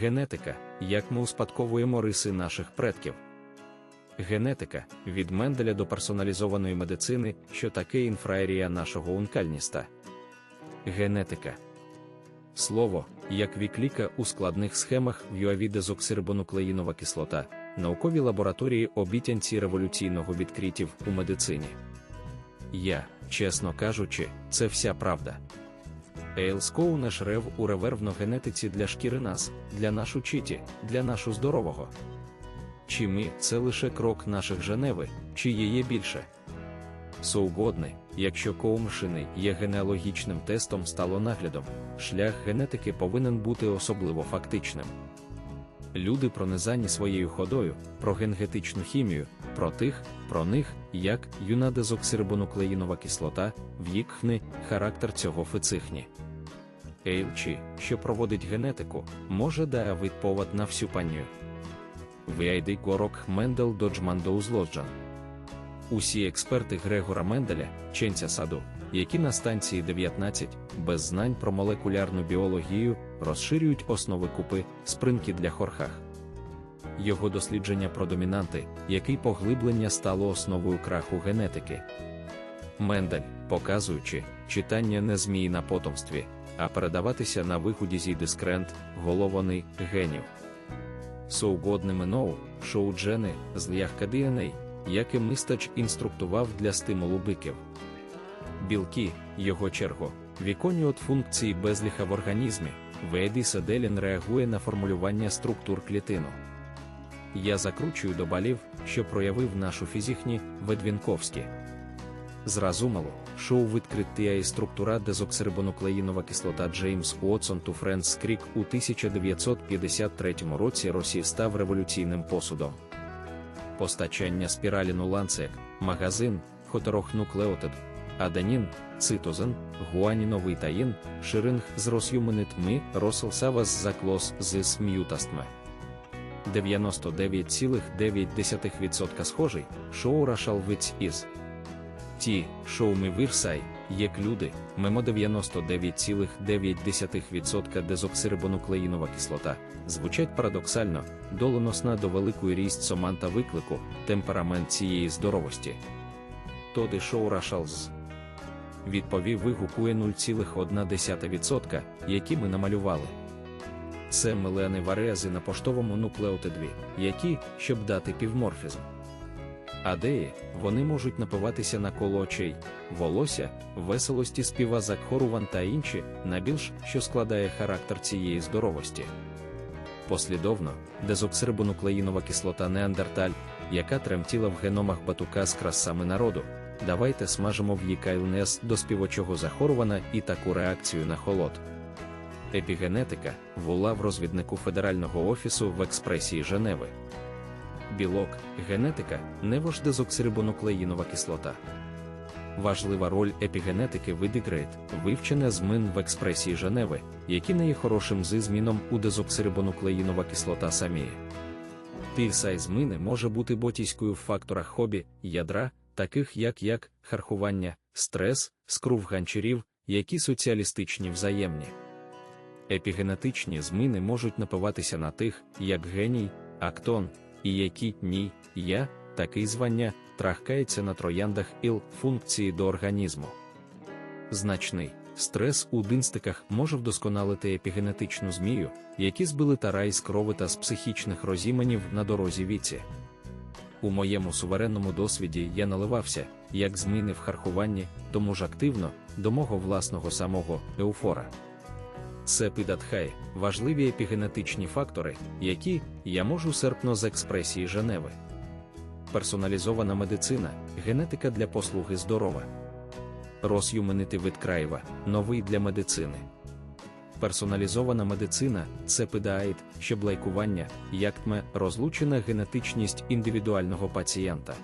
Генетика, як ми успадковуємо риси наших предків. Генетика від Менделя до персоналізованої медицини, що таке інфраерія нашого ункальніста. Генетика. Слово, як вікліка у складних схемах в юавідезоксирибонуклеїнова кислота, наукові лабораторії обітянці революційного відкриттів у медицині. Я, чесно кажучи, це вся правда. Ейлскоу рев у ревервно генетиці для шкіри нас, для нашу чіті, для нашу здорового. Чи ми це лише крок наших Женеви, чи є більше? Соугодне, якщо коумшини є генеалогічним тестом стало наглядом, шлях генетики повинен бути особливо фактичним. Люди пронизані своєю ходою, про генгетичну хімію, про тих, про них, як юнадезоксирибонуклеїнова кислота, в'їкхни, характер цього фицихні. Ейлчі, що проводить генетику, може давить повод на всю панію. Віайди горок Мендел Доджмандоузлоджан. Усі експерти Грегора Менделя, ченця саду, які на станції 19, без знань про молекулярну біологію, розширюють основи купи, спринки для хорхах. Його дослідження про домінанти, який поглиблення стало основою краху генетики. Мендель, показуючи, читання не змії на потомстві, а передаватися на виході зі дискрент, головони, генів. Соугодними ноу, шоу джени, злягка DNA, яке мистач інструктував для стимулу биків. Білки, його чергу, віконі от функції безліха в організмі, Вейдіса Делін реагує на формулювання структур клітину. Я закручую до балів, що проявив нашу фізіхні Ведвінковські. Зразумало, шоу відкриття і структура дезоксирибонуклеїнова кислота Джеймс Уотсон ту Френс Крік у 1953 році Росії став революційним посудом. Постачання спіраліну ланцек, магазин, хоторохнуклеотид, аданін, цитозен, гуаніновий таїн, ширинг з роз'юменитми, розселсавас заклос з м'ютастме. 99,9% схожий, шоу Рашалвиць із. Ті, шоу ми вірсай, як люди, мимо 99,9% дезоксирибонуклеїнова кислота, звучать парадоксально, доленосна до великої рість соманта виклику, темперамент цієї здоровості. Тоди шоу Рашалз. Відповів вигукує 0,1%, які ми намалювали. Це мелени вареази на поштовому нуклеотидві, які, щоб дати півморфізм. Адеї, вони можуть напиватися на коло очей, волосся, веселості співа закхоруван та інші, найбільш що складає характер цієї здоровості. Послідовно, дезоксирибонуклеїнова кислота неандерталь, яка тремтіла в геномах батука з красами народу. Давайте смажимо в їкайлнес до співочого захорувана і таку реакцію на холод. Епігенетика була в розвіднику Федерального офісу в експресії Женеви. Білок, генетика, невождезоксирибонуклеїнова кислота. Важлива роль епігенетики видигрейт, вивчена змин в експресії Женеви, які не є хорошим зі зміном у дезоксирибонуклеїнова кислота самі. Тисай зміни може бути ботійською в факторах хобі, ядра, таких як як хархування, стрес, скрув ганчарів, які соціалістичні взаємні. Епігенетичні зміни можуть напиватися на тих, як геній, актон, і які ні, я, такий звання, трахкається на трояндах іл функції до організму. Значний стрес у динстиках може вдосконалити епігенетичну змію, які збили тарай з крови та з психічних розіменів на дорозі віці. У моєму суверенному досвіді я наливався, як зміни в хархуванні, тому ж активно, до мого власного самого еуфора. Це підатхай, важливі епігенетичні фактори, які я можу серпно з експресії Женеви. Персоналізована медицина, генетика для послуги здорова. Роз'юменити вид краєва, новий для медицини. Персоналізована медицина це педаїд, щоб лайкування, яктме, розлучена генетичність індивідуального пацієнта.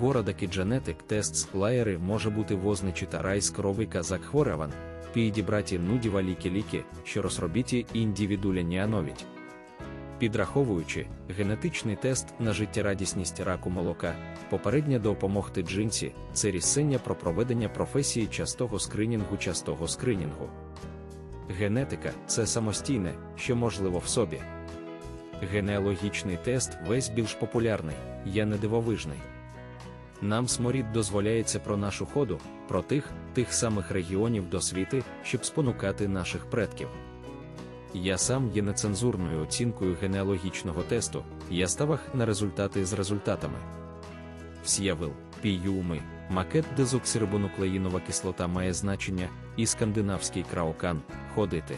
Городаки Genetic Tests лаєри може бути возничі та рай з крови казак хвореван, підібраті нудіва ліки-ліки, що розробіті індивідуляні ановіть. Підраховуючи, генетичний тест на життєрадісність раку молока, попередня допомогти джинсі це рішення про проведення професії частого скринінгу частого скринінгу. Генетика це самостійне, що можливо в собі. Генеалогічний тест весь більш популярний, я не дивовижний. Нам сморід дозволяється про нашу ходу, про тих, тих самих регіонів до світи, щоб спонукати наших предків. Я сам є нецензурною оцінкою генеалогічного тесту, я ставах на результати з результатами. Всіявил, піюми, макет дезоксирибонуклеїнова кислота має значення, і скандинавський краокан ходити.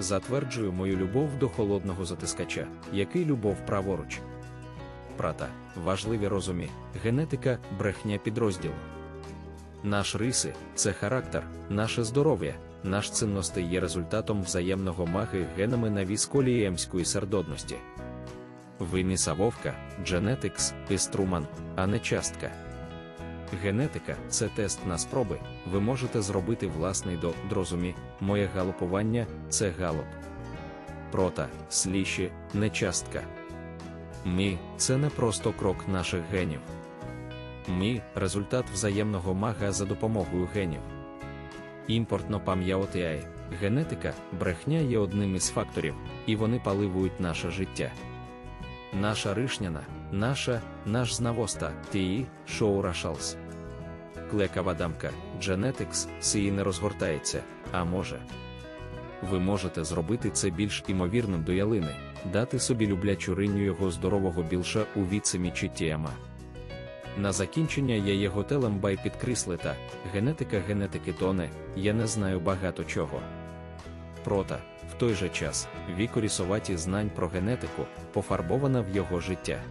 Затверджую мою любов до холодного затискача, який любов праворуч. Прата, важливі розумі, генетика, брехня підрозділу. Наш риси це характер, наше здоров'я, наш цінностей є результатом взаємного маги генами на вісколі емської сердодності. Виміса вовка, Genetics, Інструман, а не частка. Генетика це тест на спроби, ви можете зробити власний до дрозумі, моє галопування це галоп. Прота, сліші, не частка. Мі це не просто крок наших генів. Мі результат взаємного мага за допомогою генів. Імпортно пам'ятає, генетика, брехня є одним із факторів, і вони паливують наше життя. Наша ришняна, наша, наш знавоста, тії, шоу Рашалс. Клекава дамка, Genetics, сії не розгортається, а може. Ви можете зробити це більш імовірним до ялини, дати собі люблячу риню його здорового більша у віцемі чи тіяма. На закінчення я є готелем бай підкреслита, генетика генетики тоне, я не знаю багато чого. Прота, в той же час, вікорісоваті знань про генетику, пофарбована в його життя.